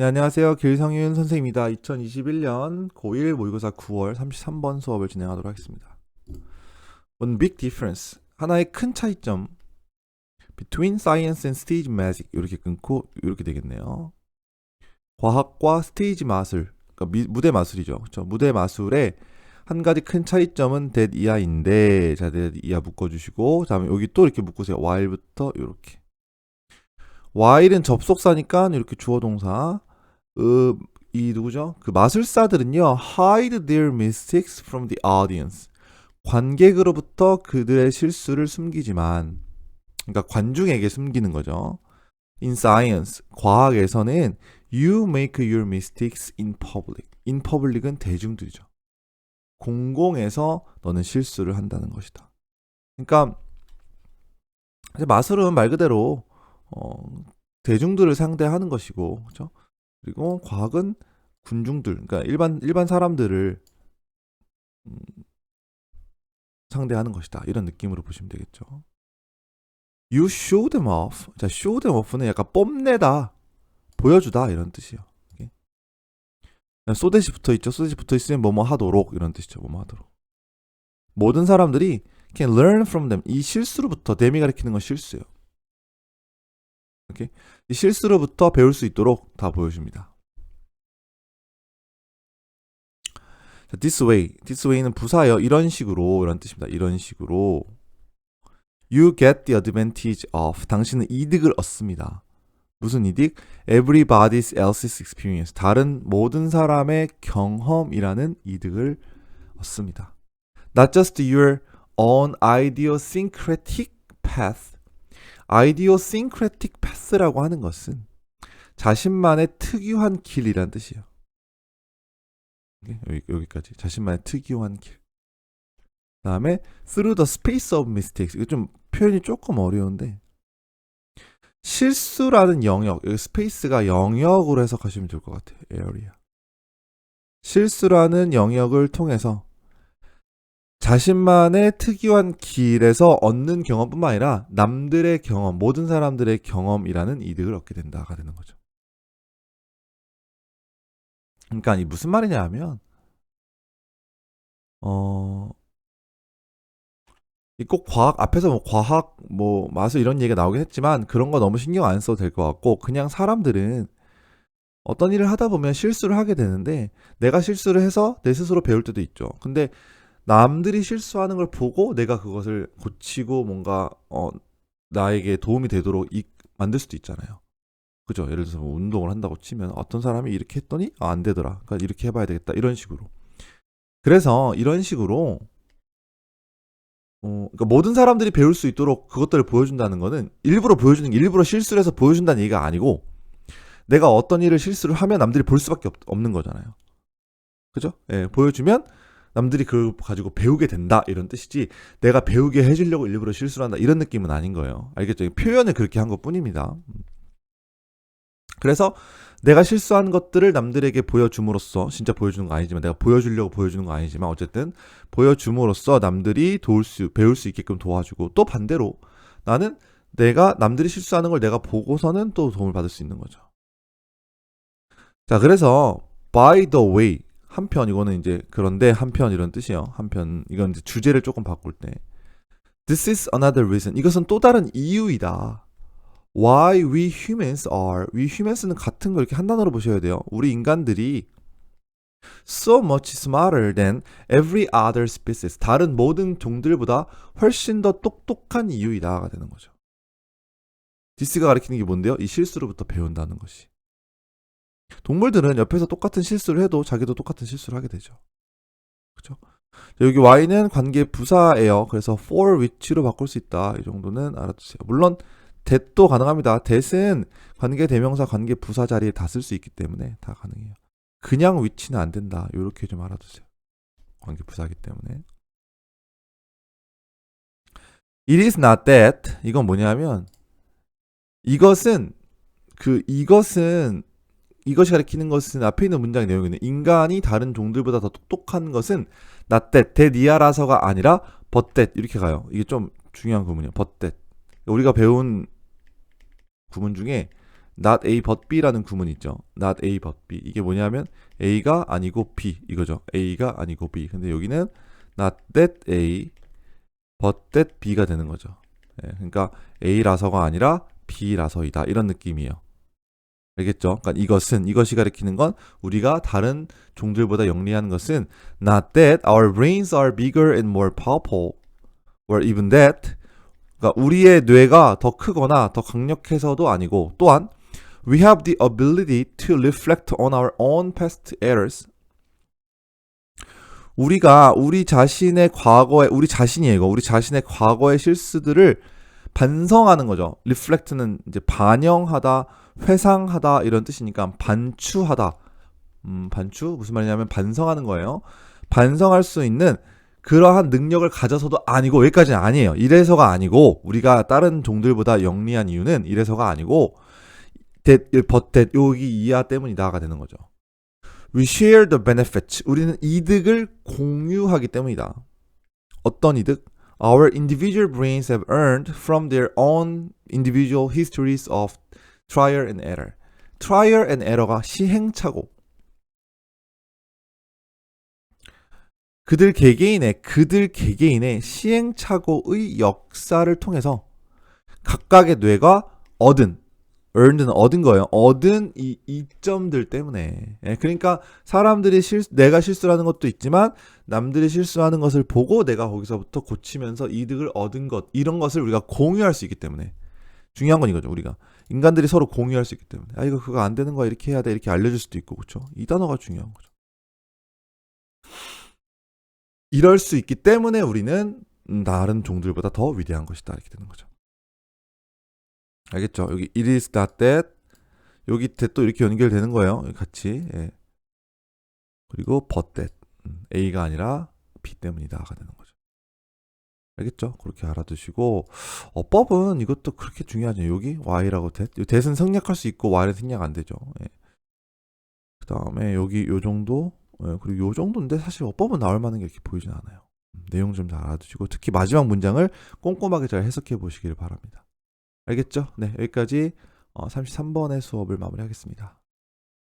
네, 안녕하세요. 길성윤 선생입니다. 2021년 고1 모의고사 9월 33번 수업을 진행하도록 하겠습니다. One big difference. 하나의 큰 차이점. Between science and stage magic. 이렇게 끊고 이렇게 되겠네요. 과학과 스테이지 마술. 그러니까 미- 무대 마술이죠. 그렇죠? 무대 마술의 한 가지 큰 차이점은 that 이하인데 자, that 이하 묶어주시고 다음에 여기 또 이렇게 묶으세요. while부터 이렇게. while은 접속사니까 이렇게 주어 동사. 으, 이 누구죠? 그 마술사들은요, hide their mistakes from the audience. 관객으로부터 그들의 실수를 숨기지만, 그러니까 관중에게 숨기는 거죠. In science, 과학에서는 you make your mistakes in public. in public은 대중들이죠. 공공에서 너는 실수를 한다는 것이다. 그러니까 마술은 말 그대로 어, 대중들을 상대하는 것이고, 그렇죠? 그리고 과학은 군중들, 그러니까 일반 일반 사람들을 음, 상대하는 것이다. 이런 느낌으로 보시면 되겠죠. You show them off. 자, show them off는 약간 뽐내다, 보여주다 이런. 이게. 소댓이 붙어 있죠. 소댓이 붙어 있으면 뭐뭐 하도록 이런 뜻이죠. 뭐뭐 하도록. 모든 사람들이 can learn from them. 이 실수로부터 them이 가리키는 건 실수예요. 오케이? 이 실수로부터 배울 수 있도록 다 보여줍니다. 자, this way, this way는 부사예요. 이런 식으로 이런 뜻입니다. 이런 식으로 you get the advantage of 당신은 이득을 얻습니다. 무슨 이득? Everybody else's experience. 다른 모든 사람의 경험이라는 이득을 얻습니다. Not just your own idiosyncratic path. Idiosyncratic path라고 하는 것은 자신만의 특유한 길이란 뜻이에요. 오케이? 여기, 여기 까지. 자신만의 특유한 길. 다음에 through the space of mistakes. 이거 좀 표현이 조금 어려운데 실수라는 영역, 여기 스페이스가 영역으로 해석하시면 될것 같아요. area. 실수라는 영역을 통해서 자신만의 특유한 길에서 얻는 경험뿐만 아니라 남들의 경험, 모든 사람들의 경험이라는 이득을 얻게 된다가 되는 거죠. 그러니까 이 무슨 말이냐 하면 어, 이 꼭 과학 앞에서 뭐 과학 뭐 마술 이런 얘기가 나오긴 했지만 그런 거 너무 신경 안 써도 될 것 같고 그냥 사람들은 어떤 일을 하다 보면 실수를 하게 되는데 내가 실수를 해서 내 스스로 배울 때도 있죠. 근데 남들이 실수하는 걸 보고 내가 그것을 고치고 뭔가 어 나에게 도움이 되도록 이, 만들 수도 있잖아요. 그죠? 예를 들어서 뭐 운동을 한다고 치면 어떤 사람이 이렇게 했더니 아, 안 되더라. 그러니까 이렇게 해봐야 되겠다. 이런 식으로. 그래서 이런 식으로 어, 그러니까 모든 사람들이 배울 수 있도록 그것들을 보여준다는 거는 일부러 보여주는 게 일부러 실수를 해서 보여준다는 얘기가 아니고 내가 어떤 일을 실수를 하면 남들이 볼 수밖에 없, 없는 거잖아요. 그죠? 예, 보여주면 남들이 그걸 가지고 배우게 된다 이런 뜻이지 내가 배우게 해주려고 일부러 실수를 한다 이런 느낌은 아닌 거예요. 알겠죠? 표현을 그렇게 한 것 뿐입니다. 그래서 내가 실수한 것들을 남들에게 보여줌으로써 진짜 보여주는 거 아니지만 내가 보여주려고 보여주는 거 아니지만 어쨌든 보여줌으로써 남들이 도울 수 배울 수 있게끔 도와주고 또 반대로 나는 내가 남들이 실수하는 걸 내가 보고서는 또 도움을 받을 수 있는 거죠. 자 그래서 by the way 한편 이거는 이제 그런데 한편 이런 뜻이에요. 한편 이건 이제 주제를 조금 바꿀 때 this is another reason 이것은 또 다른 이유이다. why we humans are we humans는 같은 걸 이렇게 한 단어로 보셔야 돼요. 우리 인간들이 so much smarter than every other species 다른 모든 종들보다 훨씬 더 똑똑한 이유이다가 되는 거죠. 디스가 가리키는 게 뭔데요? 이 실수로부터 배운다는 것이. 동물들은 옆에서 똑같은 실수를 해도 자기도 똑같은 실수를 하게 되죠. 그죠? 여기 y는 관계 부사예요. 그래서 for which로 바꿀 수 있다. 이 정도는 알아두세요. 물론 that도 가능합니다. that은 관계 대명사 관계 부사 자리에 다 쓸 수 있기 때문에 다 가능해요. 그냥 which는 안 된다. 이렇게 좀 알아두세요. 관계 부사기 때문에. It is not that. 이건 뭐냐면 이것은 그 이것은 이것이 가리키는 것은 앞에 있는 문장의 내용이네. 인간이 다른 종들보다 더 똑똑한 것은 that, that이야라서가 아니라 that 이렇게 가요. 이게 좀 중요한 구문이에요. that. 우리가 배운 구문 중에 not A but B라는 구문이 있죠. not A but B. 이게 뭐냐면 A가 아니고 B 이거죠. A가 아니고 B. 근데 여기는 not that A but that B가 되는 거죠. 예, 그러니까 A라서가 아니라 B라서이다. 이런 느낌이에요. 알겠죠? 그러니까 이것은 이것이 가리키는 건 우리가 다른 종들보다 영리한 것은 not that our brains are bigger and more powerful or even that. 그러니까 우리의 뇌가 더 크거나 더 강력해서도 아니고 또한 we have the ability to reflect on our own past errors. 우리가 우리 자신의 과거에 우리 자신이에요 이거. 우리 자신의 과거의 실수들을 반성하는 거죠. reflect는 이제 반영하다 회상하다 이런 뜻이니까 반추하다 음, 반추 무슨 말이냐면 반성하는 거예요 반성할 수 있는 그러한 능력을 가져서도 아니고 여기까지는 아니에요. 이래서가 아니고 우리가 다른 종들보다 영리한 이유는 이래서가 아니고 that 여기 이하 때문이다가 되는 거죠. We share the benefits. 우리는 이득을 공유하기 때문이다. 어떤 이득? Our individual brains have earned from their own individual histories of trial and error. trial and error가 시행착오. 그들 개개인의 그들 개개인의 시행착오의 역사를 통해서 각각의 뇌가 얻은 earned는 얻은 거예요. 얻은 이 이점들 때문에. 예, 그러니까 사람들이 실 내가 실수하는 것도 있지만 남들이 실수하는 것을 보고 내가 거기서부터 고치면서 이득을 얻은 것 이런 것을 우리가 공유할 수 있기 때문에 중요한 건 이거죠. 우리가 인간들이 서로 공유할 수 있기 때문에 아 이거 그거 안 되는 거야 이렇게 해야 돼 이렇게 알려줄 수도 있고 그렇죠. 이 단어가 중요한 거죠. 이럴 수 있기 때문에 우리는 음, 다른 종들보다 더 위대한 것이다 이렇게 되는 거죠. 알겠죠? 여기 it is that that 여기 또 이렇게 연결되는 거예요. 같이 예. 그리고 but that 음, A가 아니라 B 때문이다가 되는 거죠. 알겠죠? 그렇게 알아두시고 어법은 이것도 그렇게 중요하죠. 여기 Y라고 that that은 생략할 수 있고 Y는 생략 안 되죠. 예. 그 다음에 여기 요 정도 예, 그리고 요 정도인데 사실 어법은 나올 만한 게 이렇게 보이진 않아요. 음, 내용 좀 잘 알아두시고 특히 마지막 문장을 꼼꼼하게 잘 해석해 보시길 바랍니다. 알겠죠? 네, 여기까지 어, 33번의 수업을 마무리하겠습니다.